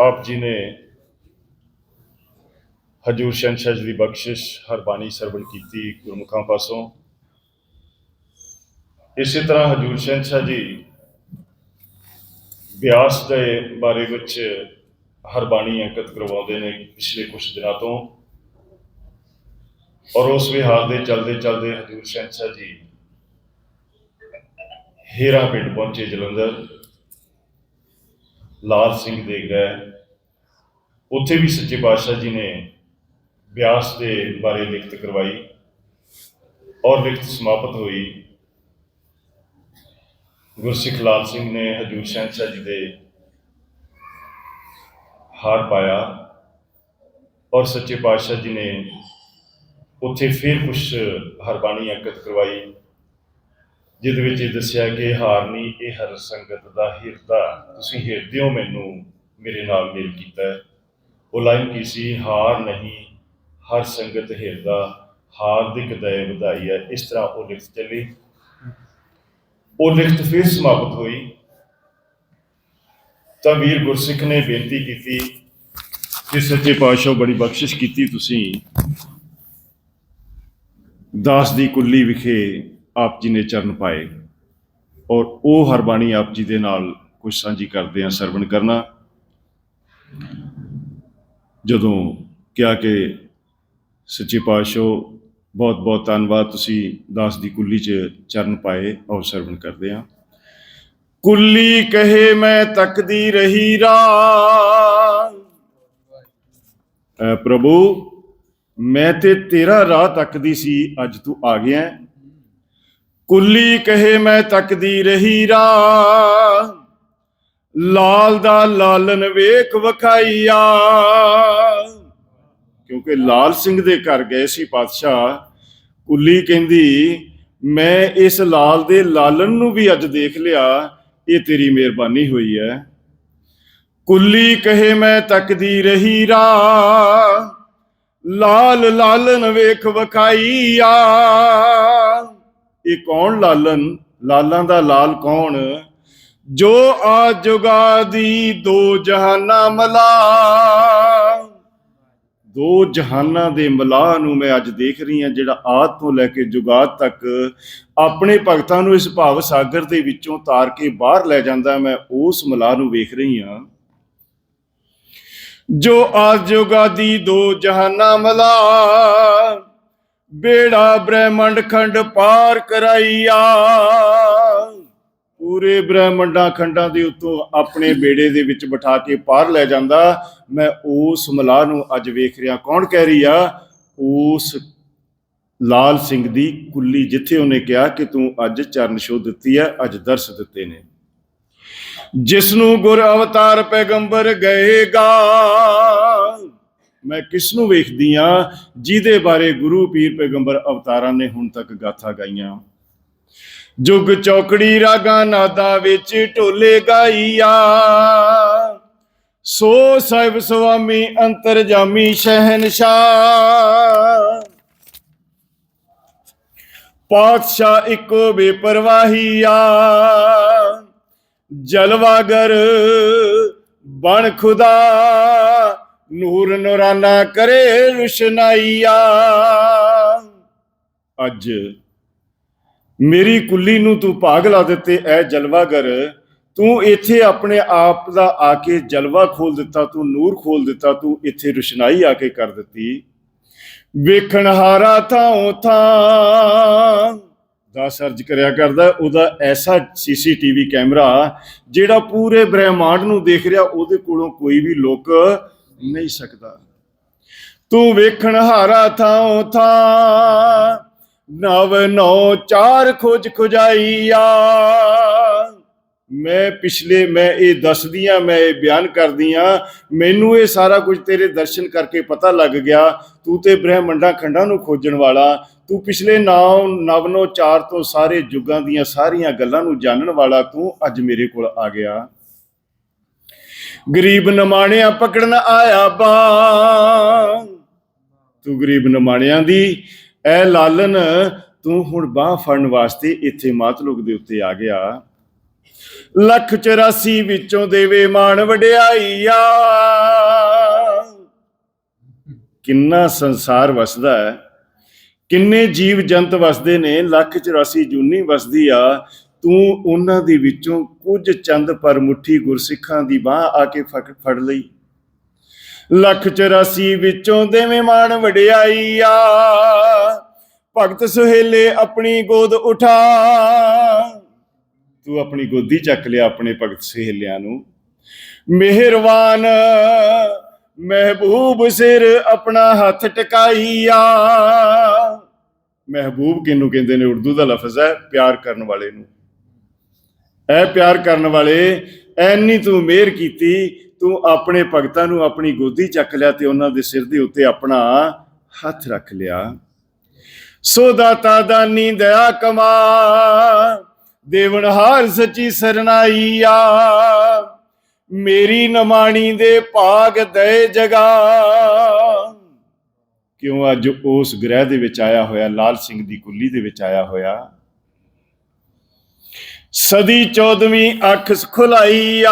ਆਪ ਜੀ ਨੇ ਹਜੂਰ ਸ਼ੰਸ਼ਜ ਦੀ ਬਖਸ਼ਿਸ਼ ਹਰ ਬਾਣੀ ਸਰਵਣ ਕੀਤੀ ਗੁਰਮੁਖਾਂ ਪਾਸੋਂ। ਇਸੇ ਤਰ੍ਹਾਂ ਹਜੂਰ ਸ਼ੰਸ਼ਾ ਜੀ ਵਿਆਸ ਦੇ ਬਾਰੇ ਵਿੱਚ ਹਰਬਾਨੀ ਅੰਕਿਤ ਕਰਵਾਉਂਦੇ ਨੇ ਪਿਛਲੇ ਕੁਝ ਦਿਨਾਂ ਤੋਂ। ਔਰ ਉਸ ਵਿਹਾਰ ਦੇ ਚਲਦੇ ਚਲਦੇ ਹਜੂਰ ਸ਼ੰਸ਼ਾ ਜੀ ਹੀਰਾ ਪਿੰਡ ਪਹੁੰਚੇ ਜਲੰਧਰ। ਲਾਲ ਸਿੰਘ ਦੇ ਗਏ ਉੱਥੇ ਵੀ ਸੱਚੇ ਪਾਤਸ਼ਾਹ ਜੀ ਨੇ ਬਿਆਸ ਦੇ ਬਾਰੇ ਲਿਖਤ ਕਰਵਾਈ ਔਰ ਲਿਖਤ ਸਮਾਪਤ ਹੋਈ। ਗੁਰਸਿੱਖ ਲਾਲ ਸਿੰਘ ਨੇ ਹਜੂਰ ਸ਼ਹਿਨशाह ਜੀ ਦੇ ਹਾਰ ਪਾਇਆ ਔਰ ਸੱਚੇ ਪਾਤਸ਼ਾਹ ਜੀ ਨੇ ਉੱਥੇ ਫਿਰ ਕੁਝ ਹਰਬਾਣੀ ਅੰਕਿਤ ਕਰਵਾਈ। ਜਿਹਦੇ ਵਿੱਚ ਇਹ ਦੱਸਿਆ ਕਿ ਹਾਰ ਨਹੀਂ, ਇਹ ਹਰ ਸੰਗਤ ਦਾ ਹਿਰਦਾ। ਤੁਸੀਂ ਹਿਰਦੇ ਹੋ ਮੈਨੂੰ, ਮੇਰੇ ਨਾਲ ਮੇਲ ਕੀਤਾ ਉਹ ਲਾਈਨ ਕੀ ਸੀ? ਹਾਰ ਨਹੀਂ, ਹਰ ਸੰਗਤ ਹਿਰਦਾ ਹਾਰਦਿਕ ਦਇ ਵਧਾਈ ਹੈ। ਇਸ ਤਰ੍ਹਾਂ ਉਹ ਲਿਖਤ ਚੱਲੀ। ਉਹ ਲਿਖਤ ਫਿਰ ਸਮਾਪਤ ਹੋਈ। ਤਾਂ ਵੀਰ ਗੁਰਸਿੱਖ ਨੇ ਬੇਨਤੀ ਕੀਤੀ ਕਿ ਸੱਚੇ ਪਾਤਸ਼ਾਹ ਬੜੀ ਬਖਸ਼ਿਸ਼ ਕੀਤੀ ਤੁਸੀਂ। ਦਾਸ ਦੀ ਕੁੱਲੀ ਵਿਖੇ ਆਪ ਜੀ ਨੇ ਚਰਨ ਪਾਏ। ਔਰ ਉਹ ਹਰਬਾਣੀ ਆਪ ਜੀ ਦੇ ਨਾਲ ਕੁਝ ਸਾਂਝੀ ਕਰਦੇ ਆ ਸਰਵਣ ਕਰਨਾ। ਜਦੋਂ ਕਿਹਾ ਕਿ ਸੱਚੇ ਪਾਤਸ਼ਾਹ ਬਹੁਤ ਬਹੁਤ ਧੰਨਵਾਦ, ਤੁਸੀਂ ਦਾਸ ਦੀ ਕੁੱਲੀ 'ਚ ਚਰਨ ਪਾਏ ਔਰ ਸਰਵਣ ਕਰਦੇ ਆ ਕੁੱਲੀ ਕਹੇ ਮੈਂ ਤੱਕਦੀ ਰਹੀ ਰਾ ਪ੍ਰਭੂ, ਮੈਂ ਤੇ ਤੇਰਾ ਰਾਹ ਤੱਕਦੀ ਸੀ, ਅੱਜ ਤੂੰ ਆ ਗਿਆ। ਕੁੱਲੀ ਕਹੇ ਮੈਂ ਤੱਕਦੀ ਰਹੀ ਰਾ ਲਾਲ ਦਾ ਲਾਲਨ ਵੇਖ ਵਖਾਈਆ। ਕਿਉਂਕਿ ਲਾਲ ਸਿੰਘ ਦੇ ਘਰ ਗਏ ਸੀ ਪਾਤਸ਼ਾਹ, ਕੁੱਲੀ ਕਹਿੰਦੀ, ਮੈਂ ਇਸ ਲਾਲ ਦੇ ਲਾਲਨ ਨੂੰ ਵੀ ਅੱਜ ਦੇਖ ਲਿਆ, ਇਹ ਤੇਰੀ ਮਿਹਰਬਾਨੀ ਹੋਈ ਹੈ। ਕੁੱਲੀ ਕਹੇ ਮੈਂ ਤੱਕਦੀ ਰਹੀ ਰਾ ਲਾਲ ਲਾਲਨ ਵੇਖ ਵਖਾਈਆ। ਇਹ ਕੌਣ ਲਾਲਨ? ਲਾਲਾਂ ਦਾ ਲਾਲ ਕੌਣ? ਜੋ ਆ ਜੁਗਾ ਦੀ ਦੋ ਜਹਾਨਾਂ ਮਲਾ। ਦੋ ਜਹਾਨਾਂ ਦੇ ਮਲਾਹ ਨੂੰ ਮੈਂ ਅੱਜ ਦੇਖ ਰਹੀ ਹਾਂ, ਜਿਹੜਾ ਆਦ ਤੋਂ ਲੈ ਕੇ ਜੁਗਾਦ ਤੱਕ ਆਪਣੇ ਭਗਤਾਂ ਨੂੰ ਇਸ ਭਾਵ ਸਾਗਰ ਦੇ ਵਿੱਚੋਂ ਤਾਰ ਕੇ ਬਾਹਰ ਲੈ ਜਾਂਦਾ ਮੈਂ ਉਸ ਮਲਾਹ ਨੂੰ ਵੇਖ ਰਹੀ ਹਾਂ। ਜੋ ਆਦ ਜੁਗਾਦੀ ਦੋ ਜਹਾਨਾਂ ਮਲਾ। ਬੇੜਾ ਬ੍ਰਹਮੰਡ ਖੰਡ ਪਾਰ ਕਰਾਈਆ। ਪੂਰੇ ਬ੍ਰਹਮੰਡਾਂ ਖੰਡਾਂ ਦੇ ਉੱਤੋਂ ਆਪਣੇ ਬੇੜੇ ਦੇ ਵਿੱਚ ਬਿਠਾ ਕੇ ਪਾਰ ਲੈ ਜਾਂਦਾ। ਮੈਂ ਉਸ ਮਲਾਹ ਨੂੰ ਅੱਜ ਵੇਖ ਰਿਹਾ। ਕੌਣ ਕਹਿ ਰਹੀ ਆ? ਉਸ ਲਾਲ ਸਿੰਘ ਦੀ ਕੁੱਲੀ ਜਿੱਥੇ ਉਹਨੇ ਕਿਹਾ ਕਿ ਤੂੰ ਅੱਜ ਚਰਨ ਛੋਹ ਦਿੱਤੀ ਹੈ ਅੱਜ ਦਰਸ ਦਿੱਤੇ ਨੇ। ਜਿਸ ਨੂੰ ਗੁਰ ਅਵਤਾਰ ਪੈਗੰਬਰ ਗਏਗਾ ਮੈਂ ਕਿਸ ਨੂੰ ਵੇਖਦੀ ਆ, ਜਿਹਦੇ ਬਾਰੇ ਗੁਰੂ ਪੀਰ ਪੈਗੰਬਰ ਅਵਤਾਰਾਂ ਨੇ ਹੁਣ ਤੱਕ ਗਾਥਾ ਗਾਈਆਂ। ਜੁਗ ਚੌਕੜੀ ਰਾਗਾਂ ਨਾਦਾ ਵਿੱਚ ਢੋਲੇ ਗਾਈਆ। ਸੋ ਸਾਹਿਬ ਸੁਆਮੀ ਅੰਤਰਜਾਮੀ ਸ਼ਹਿਨशाह ਪਾਤਸ਼ਾਹ ਇੱਕੋ ਬੇਪਰਵਾਹੀਆ। ਜਲਵਾਗਰ ਬਣ ਖੁਦਾ। ਨੂਰ ਨੂਰਾਨਾ ਕਰੇ ਰੁਸ਼ਨਾਈਆ। ਅੱਜ ਮੇਰੀ ਕੁੱਲੀ ਨੂੰ ਤੂੰ ਭਾਗ ਦਿੱਤੇ, ਐ ਜਲਵਾਗਰ। ਤੂੰ ਇੱਥੇ ਆਪਣੇ ਆਪ ਦਾ ਆ ਕੇ ਜਲਵਾ ਖੋਲ ਦਿੱਤਾ, ਤੂੰ ਨੂਰ ਖੋਲ ਦਿੱਤਾ, ਤੂੰ ਇੱਥੇ ਰੁਸ਼ਨਾਈ ਆ ਕੇ ਕਰ ਦਿੱਤੀ। ਵੇਖਣ ਹਾਰਾ ਥਾਂ ਥਾਂ ਦਾ ਸਰਜ ਕਰਿਆ ਕਰਦਾ, ਉਹਦਾ ਐਸਾ ਸੀਸੀਟੀਵੀ ਕੈਮਰਾ ਜਿਹੜਾ ਪੂਰੇ ਬ੍ਰਹਿਮੰਡ ਨੂੰ ਦੇਖ ਰਿਹਾ, ਉਹਦੇ ਕੋਲੋਂ ਕੋਈ ਵੀ ਲੋਕ ਨਹੀਂ। ਸਕਦਾ। ਤੂੰ ਵੇਖਣ ਹਾਰਾ ਥਾਂ ਥਾਂ, ਨਵ ਨੌ ਚਾਰ ਖੋਜ ਖੁਜਾਈਆ। ਮੈਂ ਪਿਛਲੇ ਮੈਂ ਇਹ ਦੱਸਦੀਆਂ ਮੈਂ ਇਹ ਬਿਆਨ ਕਰਦੀਆਂ ਮੈਨੂੰ ਇਹ ਸਾਰਾ ਕੁਝ ਤੇਰੇ ਦਰਸ਼ਨ ਕਰਕੇ ਪਤਾ ਲੱਗ ਗਿਆ। ਤੂੰ ਤੇ ਬ੍ਰਹਿਮੰਡਾਂ ਖੰਡਾਂ ਨੂੰ ਖੋਜਣ ਵਾਲਾ। ਤੂੰ ਪਿਛਲੇ ਨੌ ਨਵਨੋ ਚਾਰ ਤੋਂ ਸਾਰੇ ਯੁੱਗਾਂ ਦੀਆਂ ਸਾਰੀਆਂ ਗੱਲਾਂ ਨੂੰ ਜਾਣਨ ਵਾਲਾ ਤੂੰ ਅੱਜ ਮੇਰੇ ਕੋਲ ਆ ਗਿਆ। ਗਰੀਬ ਨਮਾਣਿਆਂ ਪਕੜਨ ਆਇਆ ਬਾ। ਤੂੰ ਗਰੀਬ ਨਮਾਣਿਆਂ ਦੀ, ਐ ਲਾਲਨ, ਤੂੰ ਹੁਣ ਬਾਹ ਫੜਨ ਵਾਸਤੇ ਇੱਥੇ ਮਾਤਲੁਕ ਦੇ ਉੱਤੇ ਆ ਗਿਆ। ਲੱਖ 84 ਵਿੱਚੋਂ ਦੇਵੇ ਮਾਣ ਵਡਿਆਈਆ। ਕਿੰਨਾ ਸੰਸਾਰ ਵਸਦਾ ਹੈ ਕਿੰਨੇ ਜੀਵ ਜੰਤ ਵਸਦੇ ਨੇ, ਲੱਖ 84 ਜੂਨੀ ਵਸਦੀ ਆ। ਤੂੰ ਉਹਨਾਂ ਦੇ ਵਿੱਚੋਂ ਕੁਝ ਚੰਦ ਪਰ ਮੁੱਠੀ ਗੁਰਸਿੱਖਾਂ ਦੀ ਬਾਹ ਆ ਕੇ ਫੜ ਲਈ। ਲੱਖ 84 ਵਿੱਚੋਂ ਦੇਵੇਂ ਮਾਣ ਵਡਿਆਈਆ, ਭਗਤ ਸੁਹੇਲੇ ਆਪਣੀ ਗੋਦ ਉਠਾ। ਤੂੰ ਆਪਣੀ ਗੋਦੀ ਚੱਕ ਲਿਆ ਆਪਣੇ ਭਗਤ ਸੁਹੇਲਿਆਂ ਨੂੰ। ਮਿਹਰਬਾਨ ਮਹਿਬੂਬ ਸਿਰ ਆਪਣਾ ਹੱਥ ਟਿਕਾਈਆ। ਮਹਿਬੂਬ ਕਿਹਨੂੰ ਕਹਿੰਦੇ ਨੇ? ਉਰਦੂ ਦਾ ਲਫ਼ਜ਼ ਹੈ, ਪਿਆਰ ਕਰਨ ਵਾਲੇ ਨੂੰ। ਐ ਪਿਆਰ ਕਰਨ ਵਾਲੇ ਐਨੀ ਤੂੰ ਮਿਹਰ ਕੀਤੀ, ਤੂੰ ਆਪਣੇ ਭਗਤਾਂ ਨੂੰ ਆਪਣੀ ਗੋਦੀ ਚੱਕ ਲਿਆ ਤੇ ਉਹਨਾਂ ਦੇ ਸਿਰ ਦੇ ਉੱਤੇ ਆਪਣਾ ਹੱਥ ਰੱਖ ਲਿਆ। ਸੋ ਦਾਤਾ ਦਾਨੀ ਦਇਆ ਕਮਾ ਦੇਵਨਹਾਰ ਸੱਚੀ ਸਰਨਾਈਆ। ਮੇਰੀ ਨਮਾਣੀ ਦੇ ਭਾਗ ਦੇ ਜਗਾ। ਕਿਉਂ ਅੱਜ ਉਸ ਗ੍ਰਹਿ ਦੇ ਵਿੱਚ ਆਇਆ ਹੋਇਆ, ਲਾਲ ਸਿੰਘ ਦੀ ਕੁੱਲੀ ਦੇ ਵਿੱਚ ਆਇਆ ਹੋਇਆ? ਸਦੀ 14ਵੀਂ ਅੱਖ ਖੁਲਾਈ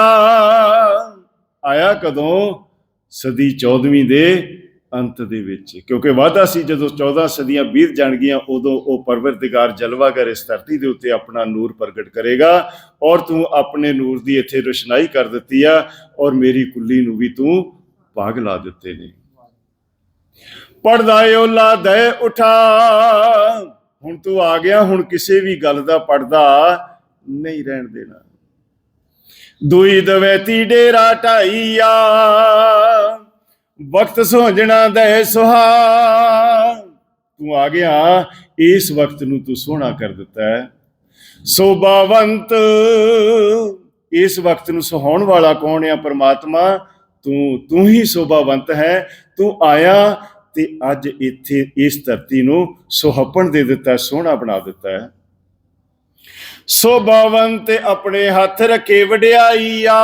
ਆਇਆ ਕਦੋਂ? ਸਦੀ 14ਵੀਂ ਦੇ ਅੰਤ ਦੇ ਵਿੱਚ। ਕਿਉਂਕਿ ਵਾਅਦਾ ਸੀ, ਜਦੋਂ 14 ਸਦੀਆਂ ਬੀਤ ਜਾਣਗੀਆਂ, ਉਦੋਂ ਉਹ ਪਰਵਰਦਿਗਾਰ ਜਲਵਾਗਰ ਇਸ ਧਰਤੀ ਦੇ ਉੱਤੇ ਆਪਣਾ ਨੂਰ ਪ੍ਰਗਟ ਕਰੇਗਾ ਔਰ ਤੂੰ ਆਪਣੇ ਨੂਰ ਦੀ ਇੱਥੇ ਰੋਸ਼ਨਾਈ ਕਰ ਦਿੱਤੀ ਆ ਔਰ ਮੇਰੀ ਕੁੱਲੀ ਨੂੰ ਵੀ ਤੂੰ ਭਾਗ ਲਾ ਦਿੱਤੇ ਨੇ। ਪੜਦਾ ਓ ਲਾ ਦੇ ਉਠਾ। ਹੁਣ ਤੂੰ ਆ ਗਿਆ, ਹੁਣ ਕਿਸੇ ਵੀ ਗੱਲ ਦਾ ਪੜਦਾ। ਨਹੀਂ ਰਹਿਣ ਦੇਣਾ। ਦੁਈ ਦਵੈਤੀ ਡੇਰਾ ਢਾਈਆ, ਵਕਤ ਸੋਹਣਾ ਦੇ ਸੁਹਾ। ਤੂੰ ਆ ਗਿਆ, ਇਸ ਵਕਤ ਨੂੰ ਤੂੰ ਸੋਹਣਾ ਕਰ ਦਿੱਤਾ ਹੈ। ਸੋਭਾਵੰਤ, ਇਸ ਵਕਤ ਨੂੰ ਸਹਾਉਣ ਵਾਲਾ ਕੌਣ ਆ ਪਰਮਾਤਮਾ? ਤੂੰ ਤੂੰ ਹੀ ਸੋਭਾਵੰਤ ਹੈ। ਤੂੰ ਆਇਆ ਤੇ ਅੱਜ ਇੱਥੇ ਇਸ ਧਰਤੀ ਨੂੰ ਸੁਹੱਪਣ ਦੇ ਦਿੱਤਾ, ਸੋਹਣਾ ਬਣਾ ਦਿੱਤਾ ਹੈ। ਸੋਭਾਵੰਤ ਆਪਣੇ ਹੱਥ ਰੱਖੇ ਵਡਿਆਈਆ,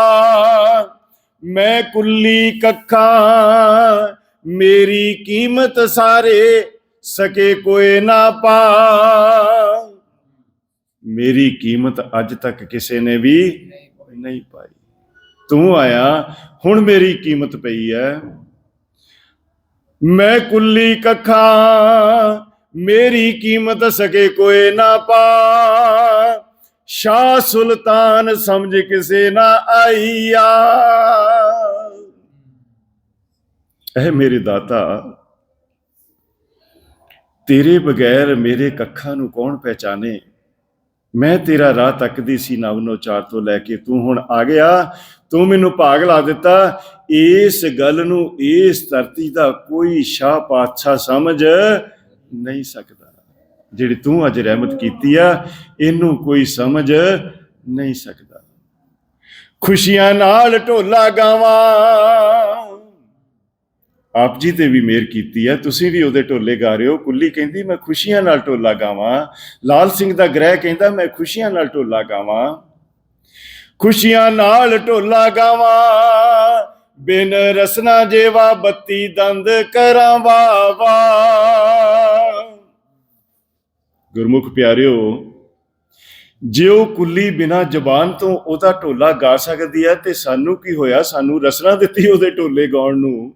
ਮੈਂ ਕੁੱਲੀ ਕੱਖਾਂ, ਮੇਰੀ ਕੀਮਤ ਸਾਰੇ ਸਕੇ ਕੋਏ ਨਾ ਪਾ। ਮੇਰੀ ਕੀਮਤ ਅੱਜ ਤੱਕ ਕਿਸੇ ਨੇ ਵੀ ਨਹੀਂ ਪਾਈ। ਤੂੰ ਆਇਆ, ਹੁਣ ਮੇਰੀ ਕੀਮਤ ਪਈ ਹੈ ਮੈਂ ਕੁੱਲੀ ਕੱਖਾਂ, ਮੇਰੀ ਕੀਮਤ ਸਕੇ ਕੋਏ ਨਾ ਪਾ। ਸ਼ਾਹ ਸੁਲਤਾਨ ਸਮਝ ਕਿਸੇ ਨਾ ਆਈਆ। ਇਹ ਮੇਰੇ ਦਾਤਾ, ਤੇਰੇ ਬਗੈਰ ਮੇਰੇ ਕੱਖਾਂ ਨੂੰ ਕੌਣ ਪਹਿਚਾਨੇ? ਮੈਂ ਤੇਰਾ ਰਾਹ ਤੱਕਦੀ ਸੀ ਨਵਨੋ ਚਾਰ ਤੋਂ ਲੈ ਕੇ ਤੂੰ ਹੁਣ ਆ ਗਿਆ। ਤੂੰ ਮੈਨੂੰ ਭਾਗ ਲਾ ਦਿੱਤਾ। ਇਸ ਗੱਲ ਨੂੰ ਇਸ ਧਰਤੀ ਦਾ ਕੋਈ ਸ਼ਾਹ ਪਾਤਸ਼ਾਹ ਸਮਝ ਨਹੀਂ ਸਕਦਾ। ਜਿਹੜੀ ਤੂੰ ਅੱਜ ਰਹਿਮਤ ਕੀਤੀ ਆ, ਇਹਨੂੰ ਕੋਈ ਸਮਝ ਨਹੀਂ ਸਕਦਾ। ਖੁਸ਼ੀਆਂ ਨਾਲ ਢੋਲਾ ਗਾਵਾਂ। ਆਪ ਜੀ ਤੇ ਵੀ ਮੇਰ ਕੀਤੀ ਹੈ ਤੁਸੀਂ ਵੀ ਉਹਦੇ ਢੋਲੇ ਗਾ ਰਹੇ ਹੋ। ਕੁੱਲੀ ਕਹਿੰਦੀ, ਮੈਂ ਖੁਸ਼ੀਆਂ ਨਾਲ ਢੋਲਾ ਗਾਵਾਂ। ਲਾਲ ਸਿੰਘ ਦਾ ਗ੍ਰਹਿ ਕਹਿੰਦਾ, ਮੈਂ ਖੁਸ਼ੀਆਂ ਨਾਲ ਢੋਲਾ ਗਾਵਾਂ। ਖੁਸ਼ੀਆਂ ਨਾਲ ਢੋਲਾ ਗਾਵਾਂ, ਬਿਨ ਰਸਨਾ ਜੇਵਾ ਬੱਤੀ ਦੰਦ ਕਰਾਂ ਵਾਵਾ ਗੁਰਮੁਖ ਪਿਆਰਿਓ ਉਹ ਕੁੱਲੀ ਬਿਨਾ ਜ਼ਬਾਨ ਤੋਂ ਉਹਦਾ ਢੋਲਾ ਗਾ ਸਕਦੀ ਹੈ, ਤੇ ਸਾਨੂੰ ਕੀ ਹੋਇਆ? ਸਾਨੂੰ ਰਸਨਾ ਦਿੱਤੀ ਉਹਦੇ ਢੋਲੇ ਗਾਉਣ ਨੂੰ।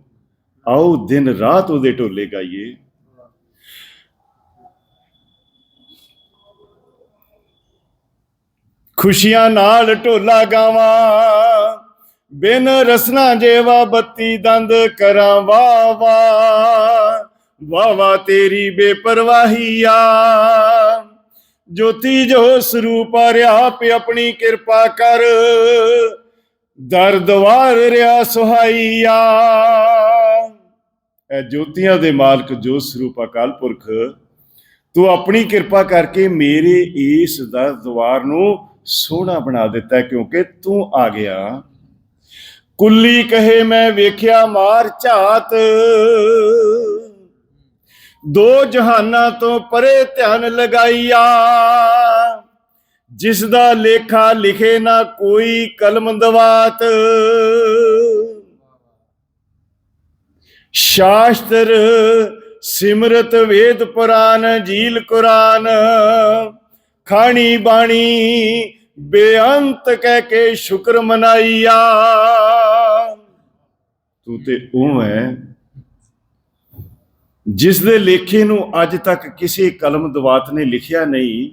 ਆਓ ਦਿਨ ਰਾਤ ਉਹਦੇ ਢੋਲੇ ਗਾਈਏ। ਖੁਸ਼ੀਆਂ ਨਾਲ ਢੋਲਾ ਗਾਵਾਂ, ਬਿਨ ਰਸਨਾ ਜੇਵਾ ਬੱਤੀ ਦੰਦ ਕਰਾਂ ਵਾ ਵਾ ਵਾ ਵਾ ਤੇਰੀ ਬੇਪਰਵਾਹੀਆ ਜੋਤੀ ਜੋ ਸਰੂਪ ਰਿਆਪ ਆਪਣੀ ਕਿਰਪਾ ਕਰ। ਦਰਦ ਵਾਰ ਰਿਆ ਸੁਹਾਈਆ। ਐ ਜੋਤੀਆਂ ਦੇ ਮਾਲਕ ਜੋ ਸਰੂਪ ਅਕਾਲ ਪੁਰਖ, ਤੂੰ ਆਪਣੀ ਕਿਰਪਾ ਕਰਕੇ ਮੇਰੇ ਇਸ ਦਾ ਦਵਾਰ ਨੂੰ ਸੋਹਣਾ ਬਣਾ ਦਿੱਤਾ, ਕਿਉਂਕਿ ਤੂੰ ਆ ਗਿਆ। ਕੁੱਲੀ ਕਹੇ ਮੈਂ ਵੇਖਿਆ ਮਾਰ ਝਾਤ। ਦੋ ਜਹਾਨਾਂ ਤੋਂ ਪਰੇ ਧਿਆਨ ਲਗਾਈਆ। ਜਿਸ ਦਾ ਲੇਖਾ ਲਿਖੇ ਨਾ ਕੋਈ ਕਲਮ ਦਵਾਤ। ਸ਼ਾਸਤਰ, ਸਿਮਰਤ, ਵੇਦ ਪੁਰਾਨ ਜੀਲ, ਕੁਰਾਨ, ਖਾਣੀ ਬਾਣੀ, ਬੇਅੰਤ ਕਹਿ ਕੇ ਸ਼ੁਕਰ ਮਨਾਈਆ। ਤੂੰ ਤੇ ਉਹ ਹੈ ਜਿਸ ਦੇ ਲੇਖੇ ਨੂੰ ਅੱਜ ਤੱਕ ਕਿਸੇ ਕਲਮ ਦਵਾਤ ਨੇ ਲਿਖਿਆ ਨਹੀਂ,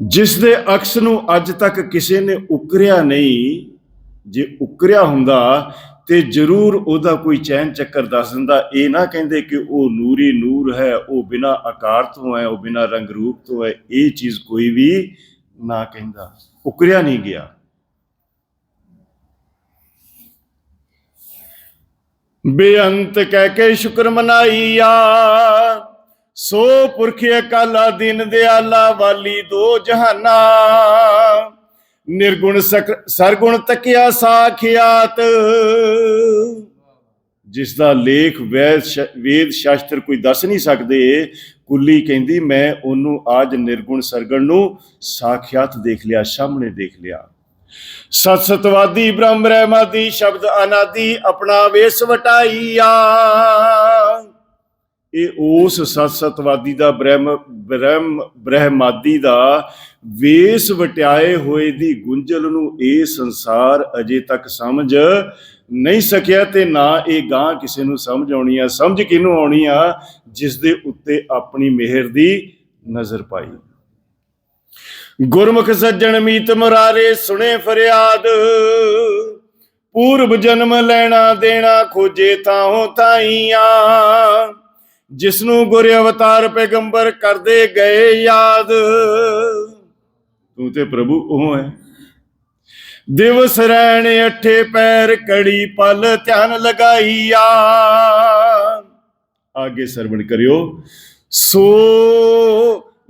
ਜਿਸ ਦੇ ਅਕਸ ਨੂੰ ਅੱਜ ਤੱਕ ਕਿਸੇ ਨੇ ਉਕਰਿਆ ਨਹੀਂ, ਜੇ ਉਕਰਿਆ ਹੁੰਦਾ ਤੇ ਜ਼ਰੂਰ ਉਹਦਾ ਕੋਈ ਚੈਨ ਚੱਕਰ ਦੱਸ ਦਿੰਦਾ। ਇਹ ਨਾ ਕਹਿੰਦੇ ਕਿ ਉਹ ਨੂਰੀ ਨੂਰ ਹੈ, ਉਹ ਬਿਨਾ ਆਕਾਰ ਤੋਂ ਹੈ, ਉਹ ਬਿਨਾ ਰੰਗ ਰੂਪ ਤੋਂ ਹੈ, ਇਹ ਚੀਜ਼ ਕੋਈ ਵੀ ਨਾ ਕਹਿੰਦਾ। ਉਕਰਿਆ ਨਹੀਂ ਗਿਆ। ਬੇਅੰਤ ਕਹਿ ਕੇ ਸ਼ੁਕਰ ਮਨਾਈਆ ਸੋ ਪੁਰਖ ਅਕਾਲਾ ਦਿਨ ਦਿਆਲਾ ਵਾਲੀ ਦੋ ਜਹਾਨਾ, ਨਿਰਗੁਣ ਸਕ- ਸਰਗੁਣ ਤਕਿਆ ਸਾਖਿਆਤ। ਜਿਸ ਦਾ ਲੇਖ ਵੈਦ ਵੇਦ ਸ਼ਾਸਤਰ ਕੋਈ ਦੱਸ ਨਹੀਂ ਸਕਦੇ, ਕੁੱਲੀ ਕਹਿੰਦੀ, ਮੈਂ ਉਹਨੂੰ ਆਜ ਨਿਰਗੁਣ ਸਰਗਣ ਨੂੰ ਸਾਖਿਆਤ ਦੇਖ ਲਿਆ, ਸਾਹਮਣੇ ਦੇਖ ਲਿਆ। ਸਤ ਸਤਵਾਦੀ ਬ੍ਰਹਮ ਰਹਿਮਾਦੀ ਸ਼ਬਦ ਅਨਾਦੀ ਆਪਣਾ ਵੇਸ ਵਟਾਈਆ। ਇਹ ਉਸ ਸਤ ਸਤਵਾਦੀ ਦਾ ਬ੍ਰਹਮ ਬ੍ਰਹਮ ਬ੍ਰਹਮਾਦੀ ਦਾ ਵੇਸ ਵਟਿਆਏ ਹੋਏ ਦੀ ਗੁੰਝਲ ਨੂੰ ਇਹ ਸੰਸਾਰ ਅਜੇ ਤੱਕ ਸਮਝ ਨਹੀਂ ਸਕਿਆ ਤੇ ਨਾ ਇਹ ਗਾਂ ਕਿਸੇ ਨੂੰ ਸਮਝ ਆਉਣੀ ਆ। ਸਮਝ ਕਿਹਨੂੰ ਆਉਣੀ ਆ? ਜਿਸ ਦੇ ਉੱਤੇ ਆਪਣੀ ਮਿਹਰ ਦੀ ਨਜ਼ਰ ਪਾਈ। ਗੁਰਮੁਖ ਸੱਜਣ ਮੀਤ ਮੁਰਾਰੇ ਸੁਣੇ ਫਰਿਆਦ। ਪੂਰਬ ਜਨਮ ਲੈਣਾ ਦੇਣਾ ਖੋਜੇ ਤਾਹੋਂ ਤਾਈਆਂ ਜਿਸ ਨੂੰ ਗੁਰ ਅਵਤਾਰ ਪੈਗੰਬਰ ਕਰਦੇ ਗਏ ਯਾਦ। ਤੂੰ ਤੇ ਪ੍ਰਭੂ ਉਹ ਹੈ। ਦਿਵਸ ਰਹਿਣ ਅਠੇ ਪੈਰ ਕੜੀ ਪਲ ਧਿਆਨ ਲਗਾਈਆ। ਆਗੇ ਸਰਵਣ ਕਰਿਓ। ਸੋ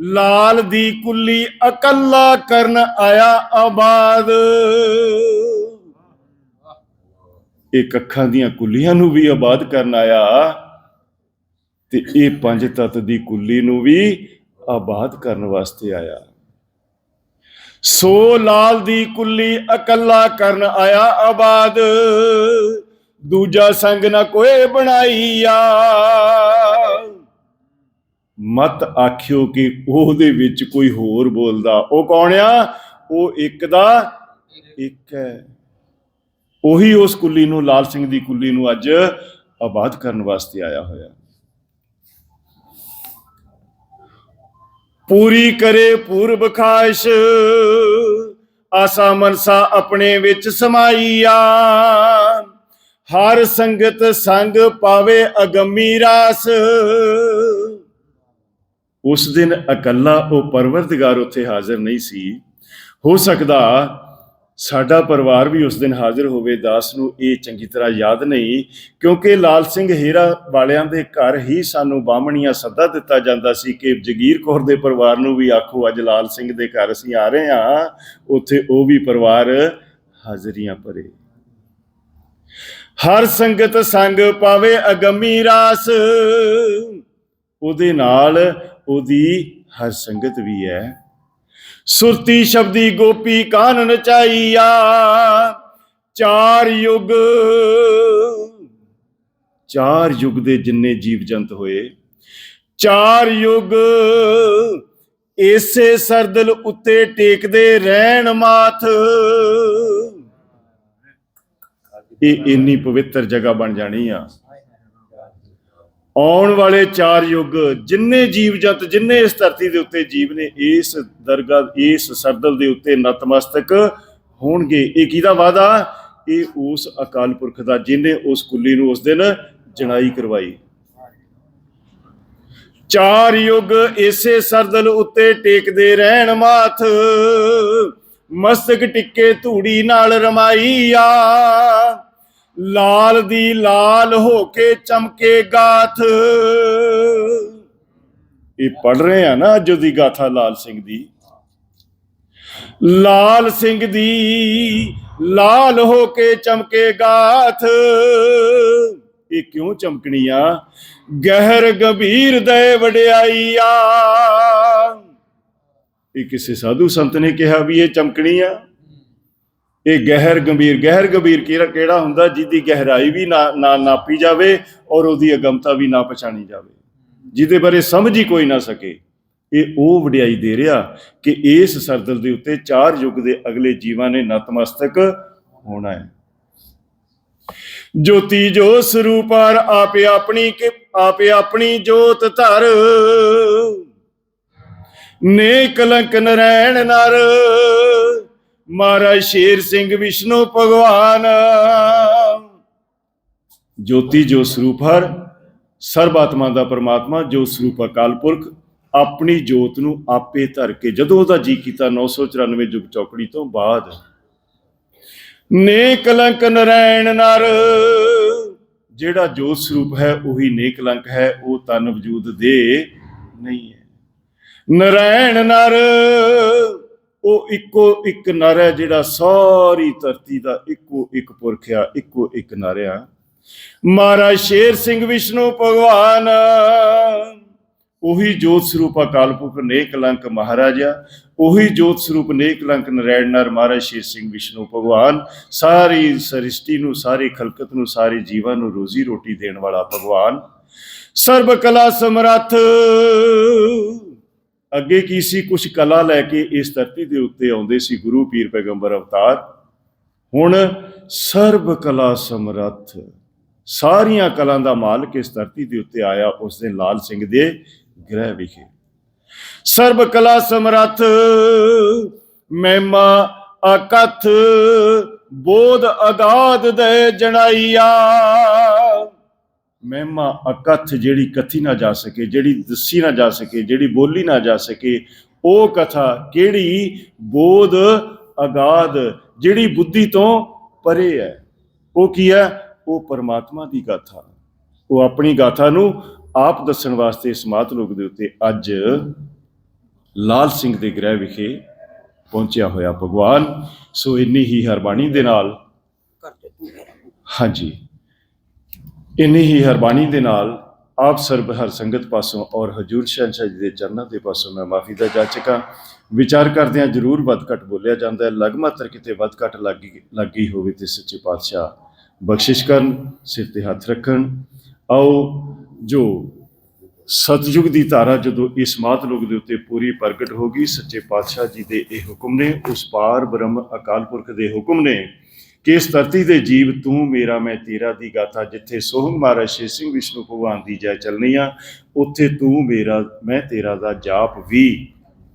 ਲਾਲ ਦੀ ਕੁੱਲੀ ਇਕੱਲਾ ਕਰਨ ਆਇਆ ਆਬਾਦ। ਇਹ ਅੱਖਾਂ ਦੀਆਂ ਕੁੱਲੀਆਂ ਨੂੰ ਵੀ ਆਬਾਦ ਕਰਨ ਆਇਆ ਤੇ ਇਹ ਪੰਜ ਤਤ ਦੀ ਕੁੱਲੀ ਨੂੰ ਵੀ ਆਬਾਦ ਕਰਨ ਵਾਸਤੇ ਆਇਆ। ਸੋ ਲਾਲ ਦੀ ਕੁੱਲੀ ਇਕੱਲਾ ਕਰਨ ਆਇਆ ਆਬਾਦ। ਦੂਜਾ ਸੰਗ ਨਾ ਕੋਏ ਬਣਾਈਆ ਮਤ ਆਖਿਓ ਕਿ ਉਹਦੇ ਵਿੱਚ ਕੋਈ ਹੋਰ ਬੋਲਦਾ। ਉਹ ਕੌਣ ਆ? ਉਹ ਇੱਕ ਦਾ ਇੱਕ ਹੈ। ਉਹੀ ਉਸ ਕੁੱਲੀ ਨੂੰ, ਲਾਲ ਸਿੰਘ ਦੀ ਕੁੱਲੀ ਨੂੰ ਅੱਜ ਆਬਾਦ ਕਰਨ ਵਾਸਤੇ ਆਇਆ ਹੋਇਆ। ਪੂਰੀ ਕਰੇ ਪੂਰਬ ਖਾਇਸ਼ ਆਸਾ ਮਨਸਾ ਆਪਣੇ ਵਿੱਚ ਸਮਾਈਆ। ਹਰ ਸੰਗਤ ਸੰਗ ਪਾਵੇ ਅਗੰਮੀ ਰਾਸ। ਉਸ ਦਿਨ ਇਕੱਲਾ ਉਹ ਪਰਵਰਦਗਾਰ ਉੱਥੇ ਹਾਜ਼ਰ ਨਹੀਂ ਸੀ। ਹੋ ਸਕਦਾ ਸਾਡਾ ਪਰਿਵਾਰ ਵੀ ਉਸ ਦਿਨ ਹਾਜ਼ਰ ਹੋਵੇ, ਦਾਸ ਨੂੰ ਇਹ ਚੰਗੀ ਤਰ੍ਹਾਂ ਯਾਦ ਨਹੀਂ, ਕਿਉਂਕਿ ਲਾਲ ਸਿੰਘ ਹੀਰਾ ਵਾਲਿਆਂ ਦੇ ਘਰ ਹੀ ਸਾਨੂੰ ਬਾਹਮਣੀਆਂ ਸੱਦਾ ਦਿੱਤਾ ਜਾਂਦਾ ਸੀ ਕਿ ਜਗੀਰ ਕੌਰ ਦੇ ਪਰਿਵਾਰ ਨੂੰ ਵੀ ਆਖੋ, ਅੱਜ ਲਾਲ ਸਿੰਘ ਦੇ ਘਰ ਅਸੀਂ ਆ ਰਹੇ ਹਾਂ, ਉੱਥੇ ਉਹ ਵੀ ਪਰਿਵਾਰ ਹਾਜ਼ਰੀਆਂ ਭਰੇ। ਹਰ ਸੰਗਤ ਸੰਗ ਪਾਵੇ ਅਗਮੀ ਰਾਸ ਉਹਦੇ ਨਾਲ ਉਹਦੀ ਹਰ ਸੰਗਤ ਵੀ ਹੈ। ਸੁਰਤੀ ਸ਼ਬਦੀ ਗੋਪੀ ਕਾਨ ਨਚਾਈਆ, ਚਾਰ ਯੁਗ। ਚਾਰ ਯੁਗ ਦੇ ਜਿੰਨੇ ਜੀਵ ਜੰਤ ਹੋਏ, ਚਾਰ ਯੁਗ ਇਸੇ ਸਰਦਲ ਉੱਤੇ ਟੇਕਦੇ ਰਹਿਣ ਮਾਥ ਇਹ ਇੰਨੀ ਪਵਿੱਤਰ ਜਗ੍ਹਾ ਬਣ ਜਾਣੀ ਆ। ਆਉਣ ਵਾਲੇ ਚਾਰ ਯੁੱਗ ਜਿੰਨੇ ਜੀਵ ਜੰਤ ਜਿੰਨੇ ਇਸ ਧਰਤੀ ਦੇ ਉੱਤੇ ਜੀਵ ਨੇ, ਇਸ ਦਰਗਾਹ, ਇਸ ਸਰਦਲ ਦੇ ਉੱਤੇ ਨਤਮਸਤਕ ਹੋਣਗੇ। ਇਹ ਕਿਹਦਾ ਵਾਦਾ ਇਹ ਉਸ ਅਕਾਲ ਪੁਰਖ ਦਾ ਜਿਨੇ ਉਸ ਕੁੱਲੀ ਨੂੰ ਉਸ ਦਿਨ ਜਣਾਈ ਕਰਵਾਈ। ਚਾਰ ਯੁੱਗ ਇਸੇ ਸਰਦਲ ਉੱਤੇ ਟੇਕਦੇ ਰਹਿਣ ਮਾਥ, ਮਸਤਕ ਟਿੱਕੇ ਧੂੜੀ ਨਾਲ ਰਮਾਈਆ ਲਾਲ ਦੀ ਲਾਲ ਹੋ ਕੇ ਚਮਕੇ ਗਾਥ। ਇਹ ਪੜ ਰਹੇ ਆ ਨਾ ਅੱਜ ਦੀ ਗਾਥਾ ਲਾਲ ਸਿੰਘ ਦੀ। ਲਾਲ ਸਿੰਘ ਦੀ ਲਾਲ ਹੋ ਕੇ ਚਮਕੇ ਗਾਥ। ਇਹ ਕਿਉਂ ਚਮਕਣੀ ਆ? ਗਹਿਰ ਗੰਭੀਰ ਦੇ ਆ ਇਹ ਕਿਸੇ ਸਾਧੂ ਸੰਤ ਨੇ ਕਿਹਾ ਵੀ ਇਹ ਚਮਕਣੀ ਆ? ਇਹ ਗਹਿਰ ਗੰਭੀਰ ਗਹਿਰ ਗੰਭੀਰ ਕਿਹੜਾ ਕਿਹੜਾ ਹੁੰਦਾ ਜਿਹਦੀ ਗਹਿਰਾਈ ਵੀ ਨਾ ਨਾਪੀ ਜਾਵੇ ਔਰ ਉਹਦੀ ਅਗਮਤਾ ਵੀ ਨਾ ਪਛਾਣੀ ਜਾਵੇ। ਜਿਹਦੇ ਬਾਰੇ ਸਮਝ ਹੀ ਕੋਈ ਨਾ ਸਕੇ। ਇਹ ਉਹ ਵਡਿਆਈ ਦੇ ਰਿਹਾ ਕਿ ਇਸ ਸਰਦਲ ਦੇ ਉੱਤੇ ਚਾਰ ਯੁੱਗ ਦੇ ਅਗਲੇ ਜੀਵਾਂ ਨੇ ਨਤਮਸਤਕ ਹੋਣਾ ਹੈ। ਜੋਤੀ ਜੋ ਸਰੂਪਾਰ ਆਪੇ ਆਪਣੀ ਕਿ, ਆਪੇ ਆਪਣੀ ਜੋਤ ਧਰ। ਨੇ ਕਲੰਕ ਨਰੈਣ ਨਰ। ਮਹਾਰਾਜ ਸ਼ੇਰ ਸਿੰਘ ਵਿਸ਼ਨੂੰ ਭਗਵਾਨ। ਜੋਤੀ ਜੋ ਸਰੂਪ ਹਰ ਸਰਬ ਦਾ ਪਰਮਾਤਮਾ, ਜੋ ਸਰੂਪ ਅਕਾਲ ਪੁਰਖ, ਆਪਣੀ ਜੋਤ ਨੂੰ ਆਪੇ ਧਰ ਕੇ, ਜਦੋਂ ਉਹਦਾ ਜੀ ਕੀਤਾ 994 ਯੁਗ ਚੌਕੜੀ ਤੋਂ ਬਾਅਦ। ਨੇ ਕਲੰਕ ਨਰੈਣ ਨਰ, ਜਿਹੜਾ ਜੋਤ ਸਰੂਪ ਹੈ, ਉਹੀ ਨੇ ਕਲੰਕ ਹੈ, ਉਹ ਤਨ ਵਜੂਦ ਦੇ ਨਹੀਂ ਹੈ। ਨਰੈਣ ਨਰ ਉਹ ਇੱਕੋ ਇੱਕ ਨਰ ਹੈ ਜਿਹੜਾ ਸਾਰੀ ਧਰਤੀ ਦਾ ਇੱਕੋ ਇੱਕ ਪੁਰਖ ਆ, ਇੱਕੋ ਇੱਕ ਨਰ ਆ। ਮਹਾਰਾਜ ਸ਼ੇਰ ਸਿੰਘ ਵਿਸ਼ਨੂੰ ਭਗਵਾਨ, ਉਹੀ ਜੋਤ ਸਰੂਪ ਅਕਾਲ ਪੁਰਖ ਨੇ ਕਲੰਕ ਮਹਾਰਾਜਾ ਉਹੀ ਜੋਤ ਸਰੂਪ ਨੇ ਕਲੰਕ ਨਰੈਣ ਨਰ ਮਹਾਰਾਜ ਸ਼ੇਰ ਸਿੰਘ ਵਿਸ਼ਨੂੰ ਭਗਵਾਨ, ਸਾਰੀ ਸ੍ਰਿਸ਼ਟੀ ਨੂੰ, ਸਾਰੀ ਖਲਕਤ ਨੂੰ, ਸਾਰੇ ਜੀਵਾਂ ਨੂੰ ਰੋਜ਼ੀ ਰੋਟੀ ਦੇਣ ਵਾਲਾ ਭਗਵਾਨ। ਸਰਬ ਕਲਾ ਸਮਰੱਥ ਅੱਗੇ ਕੀ ਸੀ? ਕੁਝ ਕਲਾ ਲੈ ਕੇ ਇਸ ਧਰਤੀ ਦੇ ਉੱਤੇ ਆਉਂਦੇ ਸੀ ਗੁਰੂ ਪੀਰ ਪੈਗੰਬਰ ਅਵਤਾਰ। ਹੁਣ ਸਰਬ ਕਲਾ ਸਮਰੱਥ। ਸਾਰੀਆਂ ਕਲਾ ਦਾ ਮਾਲਕ ਇਸ ਧਰਤੀ ਦੇ ਉੱਤੇ ਆਇਆ ਉਸ ਦਿਨ ਲਾਲ ਸਿੰਘ ਦੇ ਗ੍ਰਹਿ ਵਿਖੇ। ਸਰਬ ਕਲਾ ਸਮਰੱਥ, ਮਹਿਮਾ ਅਕਥ, ਬੋਧ ਅਗਾਧ ਦੇ ਜਣਾਈਆ। ਮਹਿਮਾ ਅਕਥ ਜਿਹੜੀ ਕਥੀ ਨਾ ਜਾ ਸਕੇ ਜਿਹੜੀ ਦੱਸੀ ਨਾ ਜਾ ਸਕੇ ਜਿਹੜੀ ਬੋਲੀ ਨਾ ਜਾ ਸਕੇ ਉਹ ਕਥਾ ਕਿਹੜੀ? ਬੋਧ ਅਗਾਧ ਜਿਹੜੀ ਬੁੱਧੀ ਤੋਂ ਪਰੇ ਹੈ। ਉਹ ਕੀ ਹੈ? ਉਹ ਪਰਮਾਤਮਾ ਦੀ ਗਾਥਾ। ਉਹ ਆਪਣੀ ਗਾਥਾ ਨੂੰ ਆਪ ਦੱਸਣ ਵਾਸਤੇ ਇਸ ਮਾਤ ਲੋਕ ਦੇ ਉੱਤੇ ਅੱਜ ਲਾਲ ਸਿੰਘ ਦੇ ਗ੍ਰਹਿ ਵਿਖੇ ਪਹੁੰਚਿਆ ਹੋਇਆ ਭਗਵਾਨ। ਸੋ ਇੰਨੀ ਹੀ ਹਰਬਾਣੀ ਦੇ ਨਾਲ ਹਾਂਜੀ। ਇੰਨੀ ਹੀ ਹਰਬਾਣੀ ਦੇ ਨਾਲ ਆਪ ਸਰਬ ਹਰ ਸੰਗਤ ਪਾਸੋਂ ਔਰ ਹਜੂਰ ਸ਼ਾਹ ਜੀ ਦੇ ਚਰਨਾਂ ਦੇ ਪਾਸੋਂ ਮੈਂ ਮਾਫੀ ਦਾ ਜਾਚਕਾਂ ਵਿਚਾਰ ਕਰਦਿਆਂ ਜਰੂਰ ਵੱਧ ਘਟ ਬੋਲਿਆ ਜਾਂਦਾ ਹੈ। ਲਗਮਾਤਰ ਕਿਤੇ ਵੱਧ ਘਟ ਲੱਗੀ ਲੱਗੀ ਹੋਵੇ ਤੇ ਸੱਚੇ ਪਾਤਸ਼ਾਹ ਬਖਸ਼ਿਸ਼ ਕਰਨ, ਸਿਰ ਤੇ ਹੱਥ ਰੱਖਣ। ਆਓ ਜੋ ਸਤਜੁਗ ਦੀ ਧਾਰਾ ਜਦੋਂ ਇਸ ਮਾਤ ਲੋਕ ਦੇ ਉੱਤੇ ਪੂਰੀ ਪ੍ਰਗਟ ਹੋ ਗਈ, ਸੱਚੇ ਪਾਤਸ਼ਾਹ ਜੀ ਦੇ ਇਹ ਹੁਕਮ ਨੇ, ਉਸ ਪਾਰ ਬ੍ਰਹਮ ਅਕਾਲ ਪੁਰਖ ਦੇ ਹੁਕਮ ਨੇ ਕਿ ਇਸ ਧਰਤੀ ਦੇ ਜੀਵ ਤੂੰ ਮੇਰਾ, ਮੈਂ ਤੇਰਾ ਦੀ ਗਾਥਾ, ਜਿੱਥੇ ਸੋਹਣ ਮਹਾਰਾਜ ਸ਼ੇਰ ਸਿੰਘ ਵਿਸ਼ਨੂੰ ਭਗਵਾਨ ਦੀ ਜੈ ਚੱਲਣੀ ਆ, ਉੱਥੇ ਤੂੰ ਮੇਰਾ, ਮੈਂ ਤੇਰਾ ਦਾ ਜਾਪ ਵੀ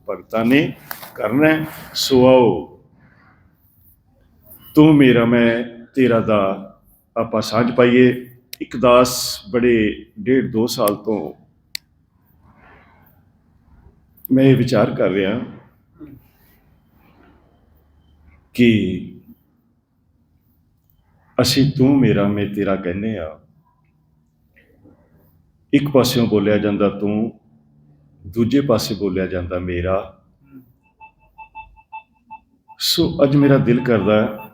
ਭਗਤਾਂ ਨੇ ਕਰਨਾ ਹੈ। ਸੋ ਆਓ, ਤੂੰ ਮੇਰਾ, ਮੈਂ ਤੇਰਾ ਦਾ ਆਪਾਂ ਸਾਂਝ ਪਾਈਏ ਇੱਕ ਦਾਸ ਬੜੇ ਡੇਢ ਦੋ ਸਾਲ ਤੋਂ ਮੈਂ ਇਹ ਵਿਚਾਰ ਕਰ ਰਿਹਾ ਕਿ ਅਸੀਂ ਤੂੰ ਮੇਰਾ ਮੈਂ ਤੇਰਾ ਕਹਿੰਦੇ ਆ। ਇੱਕ ਪਾਸਿਓਂ ਬੋਲਿਆ ਜਾਂਦਾ ਤੂੰ, ਦੂਜੇ ਪਾਸੇ ਬੋਲਿਆ ਜਾਂਦਾ ਮੇਰਾ। ਸੋ ਅੱਜ ਮੇਰਾ ਦਿਲ ਕਰਦਾ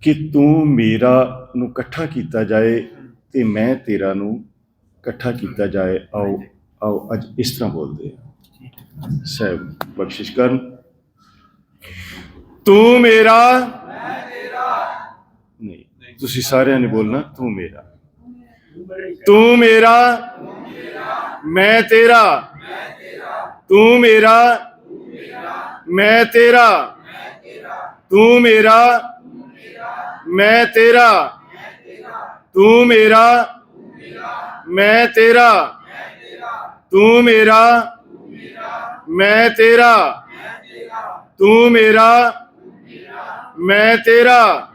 ਕਿ ਤੂੰ ਮੇਰਾ ਨੂੰ ਇਕੱਠਾ ਕੀਤਾ ਜਾਏ ਤੇ ਮੈਂ ਤੇਰਾ ਨੂੰ ਇਕੱਠਾ ਕੀਤਾ ਜਾਏ। ਆਓ ਆਓ, ਅੱਜ ਇਸ ਤਰ੍ਹਾਂ ਬੋਲਦੇ ਹਾਂ ਸਹਿਬ ਬਖਸ਼ਿਸ਼ ਕਰਨ। ਤੂੰ ਮੇਰਾ ਮੈਂ ਤੇਰਾ ਨਹੀਂ ਤੁਸੀਂ ਸਾਰਿਆਂ ਨੇ ਬੋਲਣਾ ਤੂੰ ਮੇਰਾ ਤੂੰ ਮੇਰਾ ਮੈਂ ਤੇਰਾ ਤੂੰ ਮੇਰਾ ਮੈਂ ਤੇਰਾ ਤੂੰ ਮੇਰਾ ਮੈਂ ਤੇਰਾ ਤੂੰ ਮੇਰਾ ਮੈਂ ਤੇਰਾ ਤੂੰ ਮੇਰਾ ਮੈਂ ਤੇਰਾ ਤੂੰ ਮੇਰਾ ਮੈਂ ਤੇਰਾ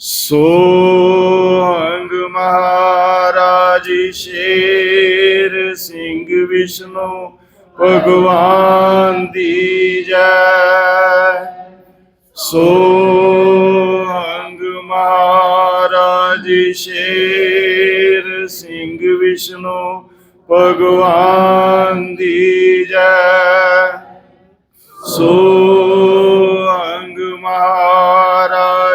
ਸੋ ਮਹਾਰਾਜ ਸ਼ੇਰ ਸਿੰਘ ਵਿਸ਼ਨੂੰ ਭਗਵਾਨ ਦੀ ਜੈ। ਸੋ ਮਹਾਰਾਜ ਸ਼ੇਰ ਸਿੰਘ ਵਿਸ਼ਨੂੰ ਭਗਵਾਨ ਦੀ ਜੈ। ਸੋ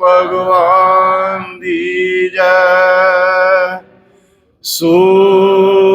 ਭਗਵਾਨ ਦੀ ਜੈ। ਸੋ